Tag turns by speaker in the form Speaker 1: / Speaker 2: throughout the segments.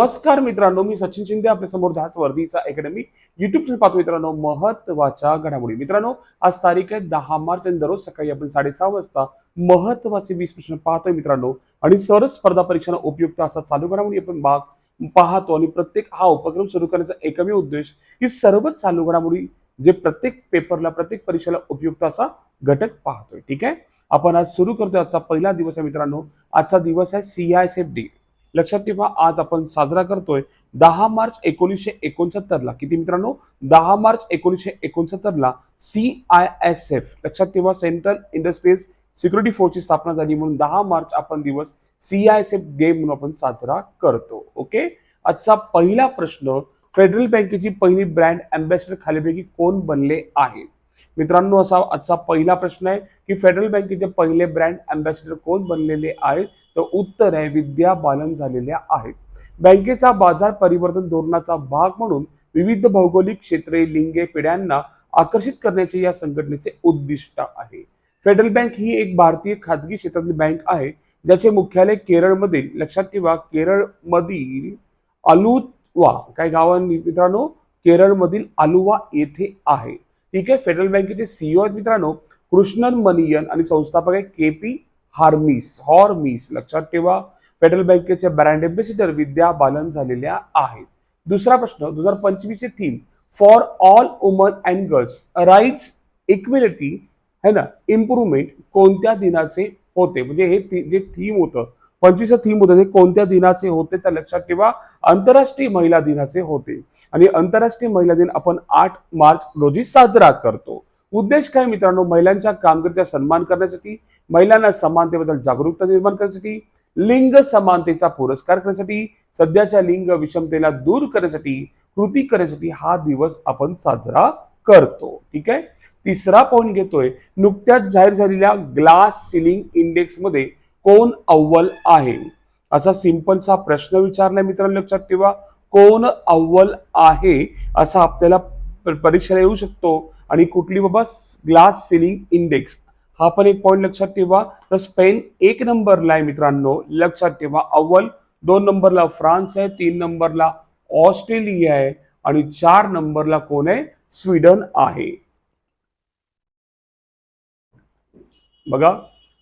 Speaker 1: नमस्कार मित्रांनो मी सचिन शिंदे आपल्यासमोर ध्यास वर्धीचा अकॅडमी युट्यूब चॅनल पाहतो मित्रांनो. महत्त्वाच्या घडामोडी. मित्रांनो आज तारीख आहे दहा मार्च आणि दररोज सकाळी आपण साडेसहा वाजता महत्त्वाचे वीस प्रश्न पाहतोय मित्रांनो. आणि सरस स्पर्धा परीक्षांना उपयुक्त असा चालू घडामोडी आपण भाग पाहतो आणि प्रत्येक हा उपक्रम सुरू करण्याचा एकमेव उद्देश ही सर्वच चालू घडामोडी जे प्रत्येक पेपरला प्रत्येक परीक्षेला उपयुक्त असा घटक पाहतोय. ठीक आहे? आपण आज सुरू करतोय आजचा पहिला दिवस आहे मित्रांनो. आजचा दिवस आहे सीआयएसएफ डे लक्षात ठेवा आज आपण साजरा करतोय दहा मार्च एकोणीसशे एकोणसत्तरला. किती मित्रांनो? दहा मार्च एकोणीसशे एकोणसत्तरला सी आय एस एफ लक्षात ठेवा सेंट्रल इंडस्ट्रीज सिक्युरिटी फोर्सची स्थापना झाली म्हणून दहा मार्च आपण दिवस C I S F day म्हणून आपण साजरा करतो. ओके आजचा पहिला प्रश्न फेडरल बँकेची पहिली ब्रँड अँबॅसिडर खालीपैकी कोण बनले आहेत? मित्रांनो असा आजचा पहिला प्रश्न आहे की फेडरल बँकेचे पहिले ब्रँड अँबॅसिडर कोण बनलेले आहेत? तर उत्तर आहे विद्या बालन झालेल्या आहेत. बँकेचा बाजार परिवर्तन धोरणाचा भाग म्हणून विविध भौगोलिक क्षेत्रे लिंगे पिढ्यांना आकर्षित करण्याचे या संघटनेचे उद्दिष्ट आहे. फेडरल बँक ही एक भारतीय खाजगी क्षेत्रातली बँक आहे ज्याचे मुख्यालय केरळमधील लक्षात ठेवा केरळमधील अलुवा काय गावांनी मित्रांनो? केरळमधील अलुवा येथे आहे. ठीक आहे? फेडरल बँकेचे सीईओ आहेत मित्रांनो कृष्णन मनियन आणि संस्थापक आहे के पी हार्मिस हॉर्मिस लक्षात ठेवा फेडरल बँकेचे ब्रँड एम्बेसिडर विद्या बालन झालेल्या आहेत. दुसरा प्रश्न दोन हजार पंचवीसचे theme for all women and girls rights equality है ना? इम्प्रुव्हमेंट कोणत्या दिनाचे होते? म्हणजे हे जे थीम होतं पंचवीस थीम होते. ते कोणत्या दिनाचे होते त्या लक्षात ठेवा. आंतरराष्ट्रीय महिला दिनाचे होते. आणि आंतरराष्ट्रीय महिला दिन आपण आठ मार्च रोजी साजरा करतो. उद्देश काय मित्रांनो? महिलांच्या कामगिरीचा सन्मान करण्यासाठी महिलांना समानतेबद्दल जागरूकता निर्माण करण्यासाठी लिंग समानतेचा पुरस्कार करण्यासाठी सध्याच्या लिंग विषमतेला दूर करण्यासाठी कृती करण्यासाठी हा दिवस आपण साजरा करतो. ठीक आहे? तिसरा पॉईंट घेतोय. नुकत्याच जाहीर झालेल्या ग्लास सिलिंग इंडेक्समध्ये कोण अव्वल आहे? असा सिंपलसा प्रश्न विचारलाय मित्रांनो लक्षात ठेवा. कोण अव्वल आहे? असा आपल्याला परीक्षेला येऊ शकतो. आणि कुठली बाबा? Glass ceiling index. हा पण एक पॉईंट लक्षात ठेवा. तर स्पेन एक नंबरला आहे मित्रांनो. लक्षात ठेवा. अव्वल दोन नंबरला फ्रान्स आहे तीन नंबरला ऑस्ट्रेलिया आहे आणि चार नंबरला कोण आहे? स्वीडन आहे. बघा.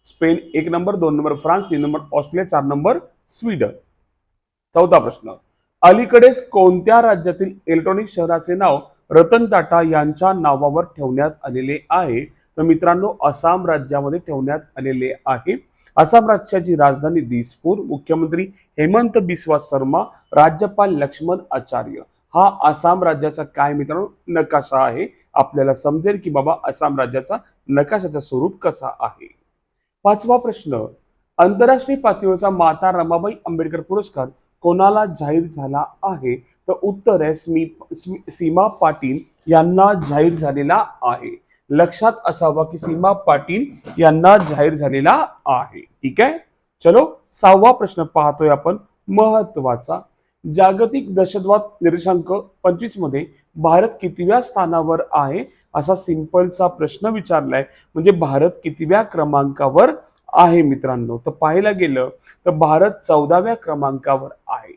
Speaker 1: स्पेन एक नंबर दोन नंबर फ्रान्स तीन नंबर ऑस्ट्रेलिया चार नंबर स्वीडन. चौथा प्रश्न. अलीकडेच कोणत्या राज्यातील इलेक्ट्रॉनिक शहराचे नाव रतन टाटा यांच्या नावावर ठेवण्यात आलेले आहे? तर मित्रांनो आसाम राज्यामध्ये ठेवण्यात आलेले आहे. आसाम राज्याची राजधानी दिसपूर मुख्यमंत्री हेमंत बिस्वा शर्मा राज्यपाल लक्ष्मण आचार्य. हा आसाम राज्याचा काय मित्रांनो? नकाशा आहे. आपल्याला समजेल की बाबा आसाम राज्याचा नकाशाचं स्वरूप कसा आहे? पाचवा प्रश्न. आंतरराष्ट्रीय पातळीवरचा माता रमाबाई आंबेडकर पुरस्कार कोणाला जाहीर झाला आहे? तर उत्तर आहे स्मी सीमा पाटील यांना जाहीर झालेला आहे. लक्षात असावा की सीमा पाटील यांना जाहीर झालेला आहे. ठीक आहे? चलो सहावा प्रश्न पाहतोय आपण. महत्त्वाचा जागतिक दहशतवाद निर्देशांक पंचवीसमध्ये भारत कितव्या स्थानावर आहे असा सिंपलचा प्रश्न विचारलाय. म्हणजे भारत कितव्या क्रमांकावर आहे मित्रांनो? तर पाहायला गेलं तर भारत चौदाव्या क्रमांकावर आहे.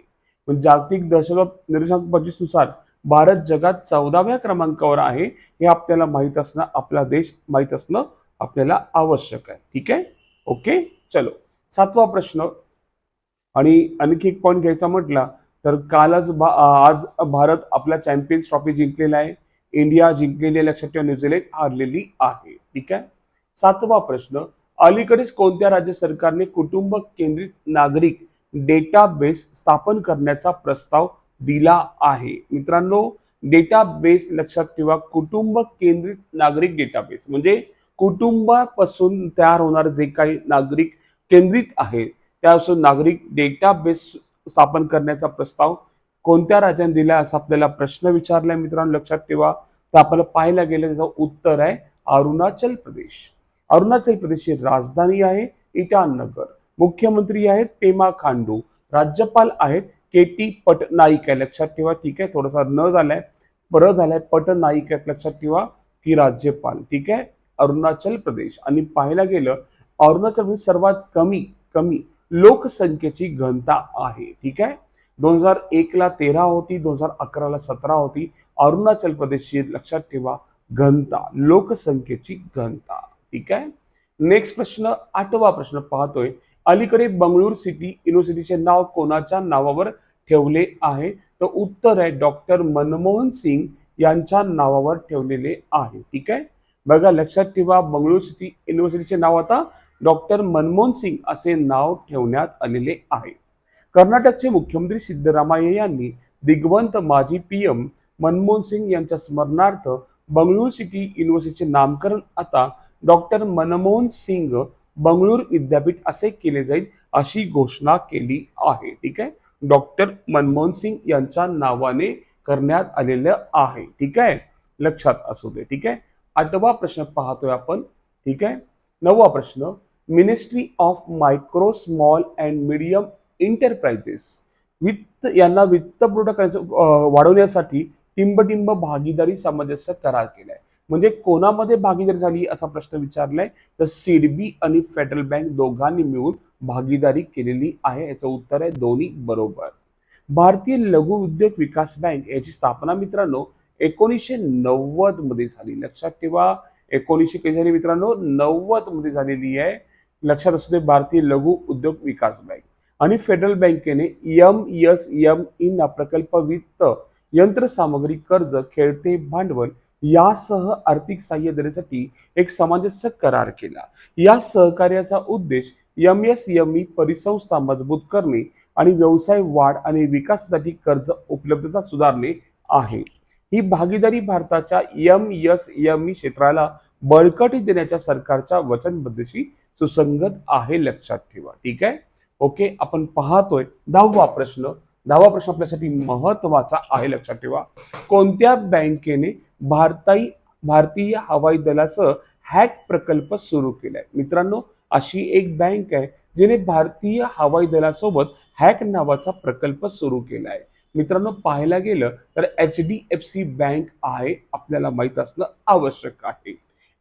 Speaker 1: पण जागतिक दहशतवाद निर्देशांक पंचवीसनुसार भारत जगात चौदाव्या क्रमांकावर आहे हे आपल्याला माहीत असणं आपला देश माहीत असणं आपल्याला आवश्यक आहे. ठीक आहे? ओके? चलो. सातवा प्रश्न. आणि आणखी एक पॉईंट घ्यायचा म्हटला तर कालच भा- आज भारत आपला चॅम्पियन्स ट्रॉफी जिंकलेला आहे. इंडिया जिंकलेली आहे, लक्षात ठेवा न्यूझीलंड हारलेली आहे. ठीक आहे? सातवा प्रश्न अलीकडेच कोणत्या राज्य सरकारने कुटुंब केंद्रित नागरिक डेटाबेस स्थापन करण्याचा प्रस्ताव दिला आहे? मित्रांनो डेटाबेस लक्षात ठेवा कुटुंब केंद्रित नागरिक डेटाबेस म्हणजे कुटुंबापासून तयार होणार जे काही नागरिक केंद्रित आहे त्यापासून नागरिक डेटाबेस स्थापन करण्याचा प्रस्ताव कोणत्या राज्याने दिला असा आपल्याला प्रश्न विचारलाय मित्रांनो लक्षात ठेवा. तर आपल्याला पाहायला गेलं त्याचं उत्तर आहे अरुणाचल प्रदेश. अरुणाचल प्रदेशची राजधानी आहे इटानगर. मुख्यमंत्री आहेत पेमा खांडू. राज्यपाल आहेत के टी पटनाईक आहे. लक्षात ठेवा ठीक आहे? थोडासा न झालाय बरं झालाय. पटनाईक आहेत लक्षात ठेवा की राज्यपाल ठीक आहे? अरुणाचल प्रदेश. आणि पाहायला गेलं अरुणाचल प्रदेश सर्वात कमी कमी लोकसंख्येची घनता आहे. ठीक आहे? दोन हजार एकला तेरा होती दोन हजार अकराला सतरा होती. अरुणाचल प्रदेशची लक्षात ठेवा घनता लोकसंख्येची घनता. ठीक आहे? नेक्स्ट प्रश्न आठवा प्रश्न पाहतोय. अलीकडे बंगळूर सिटी युनिव्हर्सिटीचे नाव कोणाच्या नावावर ठेवले आहे? तर उत्तर आहे डॉक्टर मनमोहन सिंग यांच्या नावावर ठेवलेले आहे. ठीक आहे? बघा लक्षात ठेवा बंगळूर सिटी युनिव्हर्सिटीचे नाव आता डॉक्टर मनमोहन सिंग असे नाव ठेवण्यात आलेले आहे. कर्नाटकचे मुख्यमंत्री सिद्धरामय्या यांनी दिग्वंत माजी पीएम मनमोहन सिंग यांच्या स्मरणार्थ बंगळूर सिटी युनिव्हर्सिटीचे नामकरण आता डॉक्टर मनमोहन सिंग बंगळूर विद्यापीठ असे केले जाईल अशी घोषणा केली आहे. ठीक आहे? डॉक्टर मनमोहन सिंग यांच्या नावाने करण्यात आलेलं आहे. ठीक आहे? लक्षात असू दे. ठीक आहे? आठवा प्रश्न पाहतोय आपण. ठीक आहे? नववा प्रश्न. Ministry of micro small and medium enterprises वित्त यांना वित्त पुरवठा करायचं वाढवण्यासाठी टिंबटिंब भागीदारी सामंजस्य करार केलाय. म्हणजे कोणामध्ये भागीदारी झाली असा प्रश्न विचारलाय? तर सिडबी आणि फेडरल बँक दोघांनी मिळून भागीदारी केलेली आहे. याचं उत्तर आहे दोन्ही बरोबर. भारतीय लघु उद्योग विकास बँक याची स्थापना मित्रांनो एकोणीसशे नव्वदमध्ये झाली. लक्षात ठेवा एकोणीसशे काही झाली मित्रांनो नव्वदमध्ये झालेली आहे. लक्षात असू दे भारतीय लघु उद्योग विकास बँक. आणि फेडरल बँकेने यम यस यम इन प्रकल्प वित्त यंत्रसामग्री कर्ज खेळते भांडवल यासह आर्थिक सहाय्य देण्यासाठी एक सामंजस्य करार केला. या सहकार्याचा उद्देश यम एस यम ई परिसंस्था मजबूत करणे आणि व्यवसाय वाढ आणि विकासासाठी कर्ज उपलब्धता सुधारणे आहे. ही भागीदारी भारताच्या एम एस यम ई क्षेत्राला बळकटी देण्याच्या सरकारच्या वचनबद्धशी सुसंगत आहे लक्षात ठेवा. ठीक आहे? ओके आपण पाहतोय दहावा प्रश्न. दहावा प्रश्न आपल्यासाठी महत्त्वाचा आहे लक्षात ठेवा. कोणत्या बँकेने भारताई भारतीय हवाई दलाचं हॅक प्रकल्प सुरू केलाय? मित्रांनो अशी एक बँक आहे जिने भारतीय हवाई दलासोबत हॅक नावाचा प्रकल्प सुरू केलाय. मित्रांनो पाहायला गेलं तर H D F C bank आहे आपल्याला माहीत असणं आवश्यक आहे.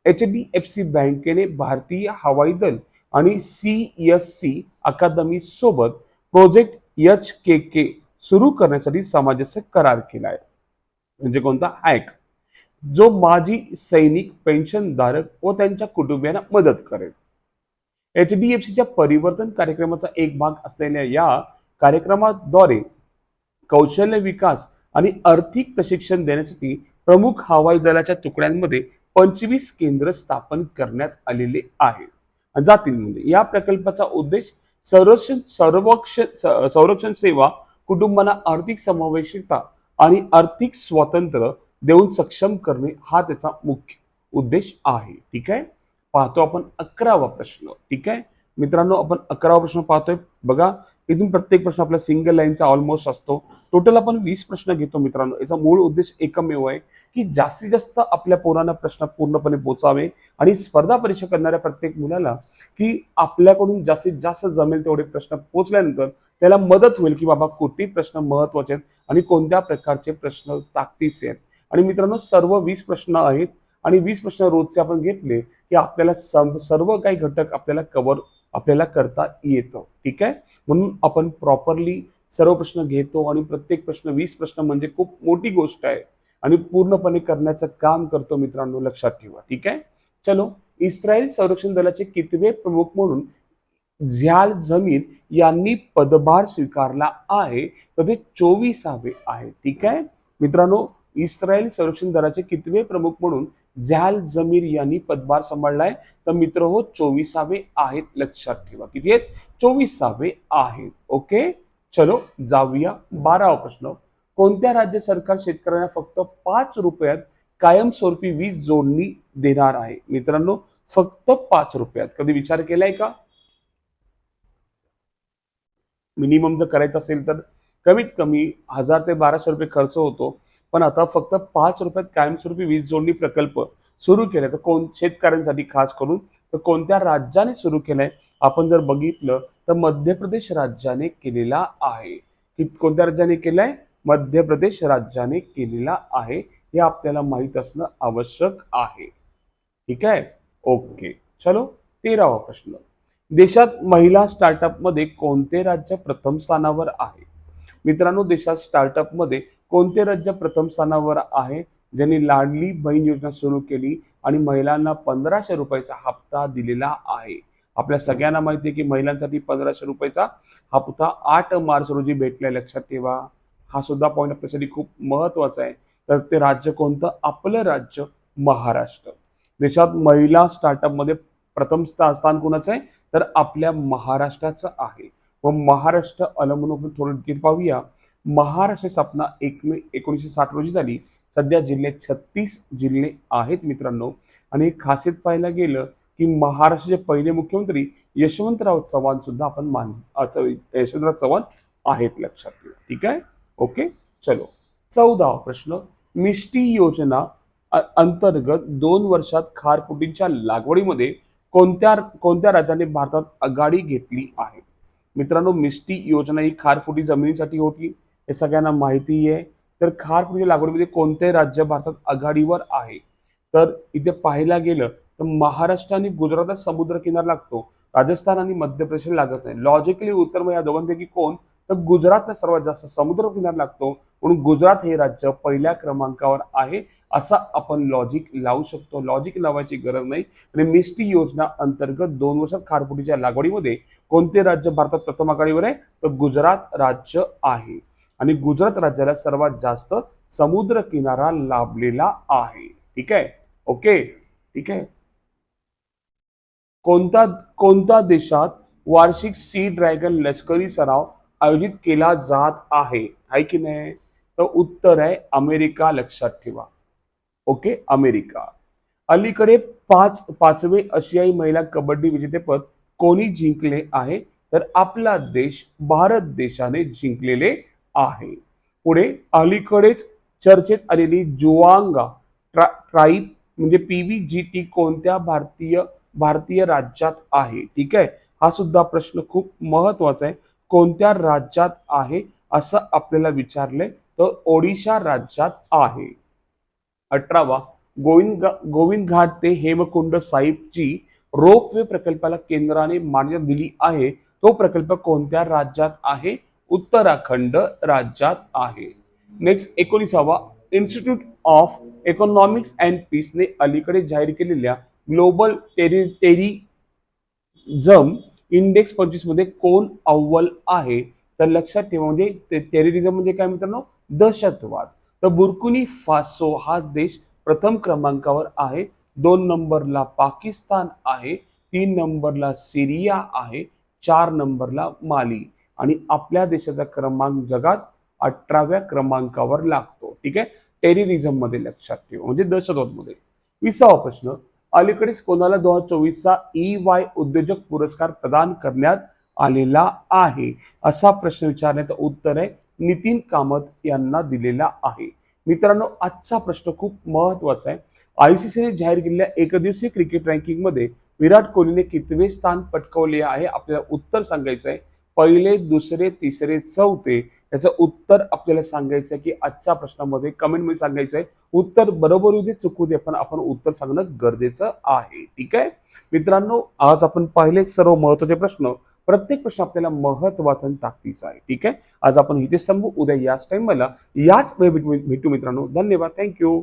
Speaker 1: एच डी एफ सी बँकेने भारतीय हवाई दल आणि सी एस सी अकादमी सोबत प्रोजेक्ट एच के के सुरू करण्यासाठी सामंजस्य करार केला आहे. म्हणजे कोणता? हॅक जो माजी सैनिक पेन्शनधारक व त्यांच्या कुटुंबियांना मदत करेल. एच डी एफ सीच्या परिवर्तन कार्यक्रमाचा एक भाग असलेल्या या कार्यक्रमाद्वारे कौशल्य विकास आणि आर्थिक प्रशिक्षण देण्यासाठी प्रमुख हवाई दलाच्या तुकड्यांमध्ये पंचवीस केंद्र स्थापन करण्यात आलेले आहे. जातील म्हणजे या प्रकल्पाचा उद्देश संरक्षण संरक्षण संरक्षण सेवा कुटुंबांना आर्थिक समावेशकता आणि आर्थिक स्वातंत्र्य देऊन सक्षम करणे हा त्याचा मुख्य उद्देश आहे. ठीक आहे? पाहतो आपण अकरावा प्रश्न. ठीक आहे? मित्रांनो आपण अकरावा प्रश्न पाहतोय. बघा इथून प्रत्येक प्रश्न आपला सिंगल लाईनचा ऑलमोस्ट असतो. टोटल आपण वीस प्रश्न घेतो मित्रांनो. याचा मूळ उद्देश एकमेव आहे की जास्तीत जास्त आपल्या पोरांना प्रश्न पूर्णपणे पोचावे आणि स्पर्धा परीक्षा करणाऱ्या प्रत्येक मुलाला की आपल्याकडून जास्तीत जास्त जमेल तेवढे प्रश्न पोचल्यानंतर त्याला मदत होईल की बाबा कोणते प्रश्न महत्त्वाचे आहेत आणि कोणत्या प्रकारचे प्रश्न ताकदीचे आहेत. आणि मित्रांनो सर्व वीस प्रश्न आहेत आणि वीस प्रश्न रोजचे आपण घेतले की आपल्याला सर्व काही घटक आपल्याला कव्हर आपल्याला करता येतं. ठीक आहे? म्हणून आपण प्रॉपरली सर्व प्रश्न घेतो आणि प्रत्येक प्रश्न वीस प्रश्न म्हणजे खूप मोठी गोष्ट आहे. आणि पूर्णपणे करण्याचं काम करतो मित्रांनो लक्षात ठेवा. ठीक आहे? चलो इस्रायल संरक्षण दलाचे कितवे प्रमुख म्हणून झ्याल जमीन यांनी पदभार स्वीकारला आहे. तर ते चोवीसावे आहे. ठीक आहे? मित्रांनो इस्रायल संरक्षण दलाचे कितवे प्रमुख म्हणून झॅल जमीर यांनी पदभार सांभाळलाय? तर मित्र हो चोवीसावे आहेत लक्षात ठेवा. किती आहेत? चोवीसावे आहेत. ओके? चलो जाऊया. बारावा प्रश्न. कोणत्या राज्य सरकार शेतकऱ्यांना फक्त पाच रुपयात कायमस्वरूपी वीज जोडणी देणार आहे? मित्रांनो फक्त पाच रुपयात. कधी विचार केलाय का? मिनिमम जर करायचं असेल तर. कमीत कमी हजार ते बाराशे रुपये खर्च होतो. पण आता फक्त पाच रुपयात कायमस्वरूपी वीज जोडणी प्रकल्प सुरू केलाय तर कोण शेतकऱ्यांसाठी खास करून तर कोणत्या राज्याने सुरू केलाय आपण जर बघितलं तर मध्य प्रदेश राज्याने केलेला आहे. की कोणत्या राज्याने केलाय? मध्य प्रदेश राज्याने केलेला आहे. हे आपल्याला माहीत असणं आवश्यक आहे. ठीक आहे? ओके. चलो तेरावा प्रश्न. देशात महिला स्टार्टअपमध्ये कोणते राज्य प्रथम स्थानावर आहे? मित्रांनो देशात स्टार्टअपमध्ये कोणते राज्य प्रथम स्थानावर आहे? ज्यांनी लाडली बहीण योजना सुरू केली आणि महिलांना पंधराशे रुपयाचा हप्ता दिलेला आहे. आपल्या सगळ्यांना माहिती आहे की महिलांसाठी पंधराशे रुपयाचा हप्ता आठ मार्च रोजी भेटलाय. लक्षात ठेवा. हा सुद्धा पॉईंट आपल्यासाठी खूप महत्त्वाचा आहे. तर ते राज्य कोणतं? आपलं राज्य महाराष्ट्र. देशात महिला स्टार्टअपमध्ये प्रथम स्थान कोणाचं आहे? तर आपल्या महाराष्ट्राचं आहे. व महाराष्ट्र अवलंबून आपण थोडं डिटेल पाहूया. महाराष्ट्र स्थापना एक मे एकोणीसशे साठ रोजी झाली. सध्या जिल्ह्यात छत्तीस जिल्हे आहेत मित्रांनो. आणि एक खासियत पाहायला गेलं की महाराष्ट्राचे पहिले मुख्यमंत्री यशवंतराव चव्हाण सुद्धा आपण मान यशवंतराव चव्हाण आहेत लक्षात ठेवा. ठीक आहे? ओके? चलो. चौदावा प्रश्न. मिष्टी योजना अंतर्गत दोन वर्षात खारफुटींच्या लागवडीमध्ये कोणत्या कोणत्या राज्याने भारतात आघाडी घेतली आहे? मित्रांनो मिष्टी योजना ही खारफुटी जमिनीसाठी होती. हे सगळ्यांना माहिती आहे. तर खारफुटीच्या लागवडीमध्ये कोणते राज्य भारतात आघाडीवर आहे. तर इथे पाहायला गेलं तर महाराष्ट्र आणि गुजरातात समुद्र किनारा लागतो. राजस्थान आणि मध्य प्रदेश लागत नाही. लॉजिकली उत्तर या दोघांपैकी कोण? तर गुजरातला सर्वात जास्त समुद्र किनारा लागतो. म्हणून गुजरात हे राज्य पहिल्या क्रमांकावर आहे असा आपण लॉजिक लावू शकतो. लॉजिक लावायची गरज नाही. आणि मिस्टी योजना अंतर्गत दोन वर्षात खारफुटीच्या लागवडीमध्ये कोणते राज्य भारतात प्रथम आघाडीवर आहे? तर गुजरात राज्य आहे. आणि गुजरात राज्याला सर्वात जास्त समुद्र किनारा लाभलेला आहे. ठीक आहे? ओके ठीक आहे? कोणता कोणत्या देशात वार्षिक सी ड्रॅगन लष्करी सराव आयोजित केला जात आहे? आहे की नाही? तर उत्तर आहे अमेरिका लक्षात ठेवा. Okay America. अलीकडे पाच पाचवे आशियाई महिला कबड्डी विजेतेपद कोणी जिंकले आहे? तर आपला देश भारत देशाने जिंकलेले आहे. पुढे अलीकडेच चर्चेत आलेली जुआंगा ट्रा ट्राईब म्हणजे पी व्ही जी टी कोणत्या भारतीय भारतीय राज्यात आहे? ठीक आहे? हा सुद्धा प्रश्न खूप महत्त्वाचा आहे. कोणत्या राज्यात आहे असं आपल्याला विचारलंय तर ओडिशा राज्यात आहे. अठरावा गोविंद गोविंद घाट ते हेमकुंड साहिबची रोपवे प्रकल्पाला केंद्राने मान्यता दिली आहे. तो प्रकल्प कोणत्या राज्यात आहे? उत्तराखंड राज्यात आहे. नेक्स्ट एकोणीसावा इन्स्टिट्यूट ऑफ इकॉनॉमिक्स अँड पीसने अलीकडे जाहीर केलेल्या ग्लोबल टेरी टेरिझम इंडेक्स पंचवीसमध्ये कोण अव्वल आहे? तर लक्षात ठेवा म्हणजे टेररिझम म्हणजे काय मित्रांनो? दहशतवाद. तर बुरकुनी फासो हा देश प्रथम क्रमांकावर आहे. दोन नंबरला पाकिस्तान आहे तीन नंबरला सिरिया आहे चार नंबरला माली. आणि आपल्या देशाचा क्रमांक जगात अठराव्या क्रमांकावर लागतो. ठीक आहे? टेररिझममध्ये लक्षात ठेवा. म्हणजे दहशतवादमध्ये. विसावा प्रश्न. अलीकडेच कोणाला दोन हजार चोवीसचा ई वाय उद्योजक पुरस्कार प्रदान करण्यात आलेला आहे? असा प्रश्न विचारण्याचं उत्तर आहे नितीन कामत यांना दिलेला आहे. मित्रांनो आजचा प्रश्न खूप महत्त्वाचा आहे. आयसीसीने जाहीर केलेल्या एकदिवसीय क्रिकेट रँकिंगमध्ये विराट कोहलीने कितवे स्थान पटकवले आहे? आपल्याला उत्तर सांगायचं आहे. पहिले दुसरे तिसरे चौथे याचं उत्तर आपल्याला सांगायचं आहे की आजच्या प्रश्नामध्ये कमेंटमध्ये सांगायचं आहे उत्तर बरोबर येऊ दे चुकू दे पण आपण उत्तर सांगणं गरजेचं आहे. ठीक आहे? मित्रांनो आज आपण पाहिले सर्व महत्त्वाचे प्रश्न. प्रत्येक प्रश्न आपल्याला महत्त्वाचा आणि ताकदीचा आहे. ठीक आहे? आज आपण इथे संभू उद्या याच टाइम मला याच वेळ भेटू भेटू मित्रांनो. धन्यवाद. थँक्यू